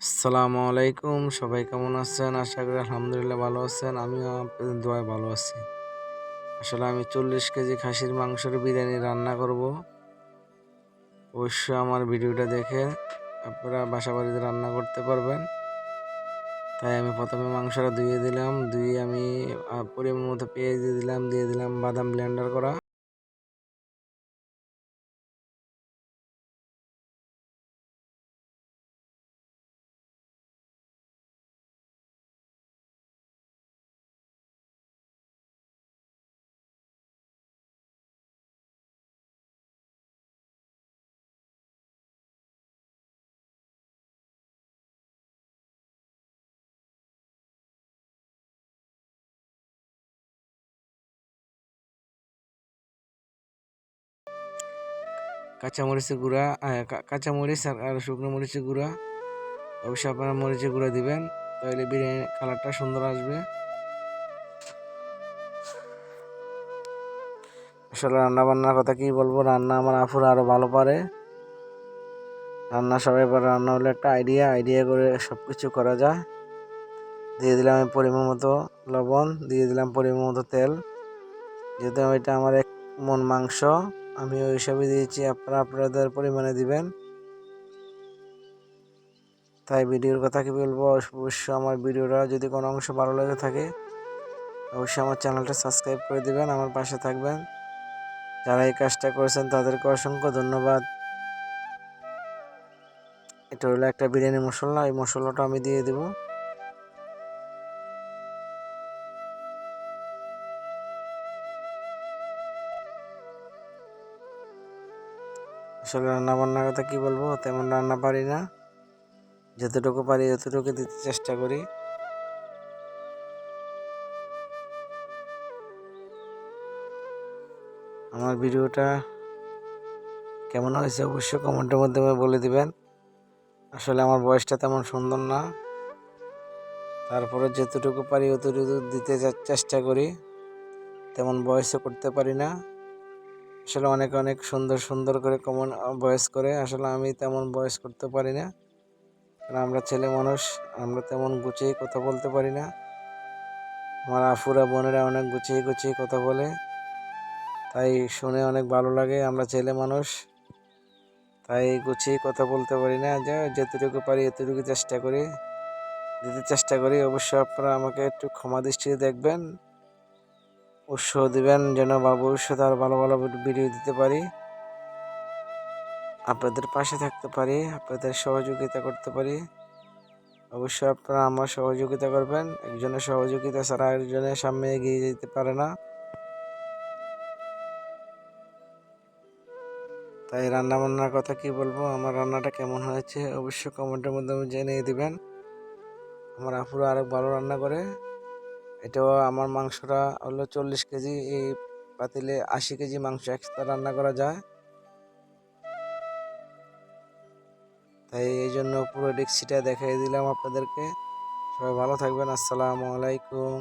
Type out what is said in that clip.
আসসালামু আলাইকুম, সবাই কেমন আছেন? আশা করি আলহামদুলিল্লাহ ভালো আছেন। আমিও আপনাদের ভালো আছি। আসলে আমি চল্লিশ কেজি খাসির মাংসের বিরিয়ানি রান্না করব। অবশ্যই আমার ভিডিওটা দেখে আপনারা বাসা বাড়িতে রান্না করতে পারবেন। তাই আমি প্রথমে মাংসটা ধুয়ে দিলাম। ধুয়ে আমি পরিমাণ মতো পেঁয়াজ দিয়ে দিলাম দিয়ে দিলাম বাদাম ব্লেন্ডার করা। কাঁচামরিচের গুঁড়া কাঁচামরিচ আর শুকনো মরিচের গুঁড়া। অবশ্যই আপনারা মরিচের গুঁড়া দিবেন, তাহলে বিরিয়ানি কালারটা সুন্দর আসবে। আসলে রান্না বান্নার কথা কি বলব, রান্না আমার আফুর আরও ভালো পারে। রান্না সবাই পারে, রান্না হলে একটা আইডিয়া আইডিয়া করে সব কিছু করা যায়। দিয়ে দিলাম পরিমাণ মতো লবণ, দিয়ে দিলাম পরিমাণ মতো তেল। যেহেতু এটা আমার এক মন মাংস আমি ওই হিসাবে দিয়েছি, আপনারা আপনাদের পরিমাণে দিবেন। তাই ভিডিওর কথা কি বলব? অবশ্যই আমার ভিডিওটা যদি কোনো অংশ ভালো লেগে থাকে, অবশ্যই আমার চ্যানেলটা সাবস্ক্রাইব করে দিবেন, আমার পাশে থাকবেন। যারা এই কাজটা করেছেন তাদেরকে অসংখ্য ধন্যবাদ। এটা হলো একটা বিরিয়ানি মশলা, এই মশলাটা আমি দিয়ে দেব। আসলে রান্না বান্নার কথা কি বলব? তেমন রান্না পারি না। যতটুকু পারি ততটুকু দিতে চেষ্টা করি। আমার ভিডিওটা কেমন হয়েছে অবশ্যই কমেন্টের মাধ্যমে বলে দিবেন। আসলে আমার বয়সটা তেমন সুন্দর না। তারপরে যতটুকু পারি অতটুকু দিতে চেষ্টা করি। তেমন বয়সও করতে পারি না। আসলে অনেক অনেক সুন্দর সুন্দর করে কমন বয়স করে। আসলে আমি তেমন বয়স করতে পারি না। আমরা ছেলে মানুষ, আমরা তেমন গুছিয়ে কথা বলতে পারি না। আমার আফুরা বোনেরা অনেক গুছিয়ে গুছিয়ে কথা বলে। তাই শুনে অনেক ভালো লাগে, আমরা ছেলে মানুষ। তাই গুছিয়ে কথা বলতে পারি না। যে যতটুকু পারি এতটুকু চেষ্টা করি। দিতে চেষ্টা করি, অবশ্যই আপনারা আমাকে একটু ক্ষমা দৃষ্টিতে দেখবেন। উৎসাহ দেবেন যেন ভবিষ্যতে আরও ভালো ভালো ভিডিও দিতে পারি। আপনাদের পাশে থাকতে পারি, আপনাদের সহযোগিতা করতে পারি। অবশ্যই আপনারা আমার সহযোগিতা করবেন, একজনের সহযোগিতা ছাড়া একজনের সামনে এগিয়ে যেতে পারে না। তাই রান্না বান্নার কথা কি বলব, আমার রান্নাটা কেমন হয়েছে অবশ্যই কমেন্টের মাধ্যমে জেনে দিবেন। আমার আপুরা আরও ভালো রান্না করে এটাও আমার মাংসটা হলো চল্লিশ কেজি, এই পাতিলে আশি কেজি মাংস একসাথে রান্না করা যায়। তাই এই জন্য পুরো ডেক্সিটা দেখাই দিলাম আপনাদেরকে। সবাই ভালো থাকবেন, আসসালামু আলাইকুম।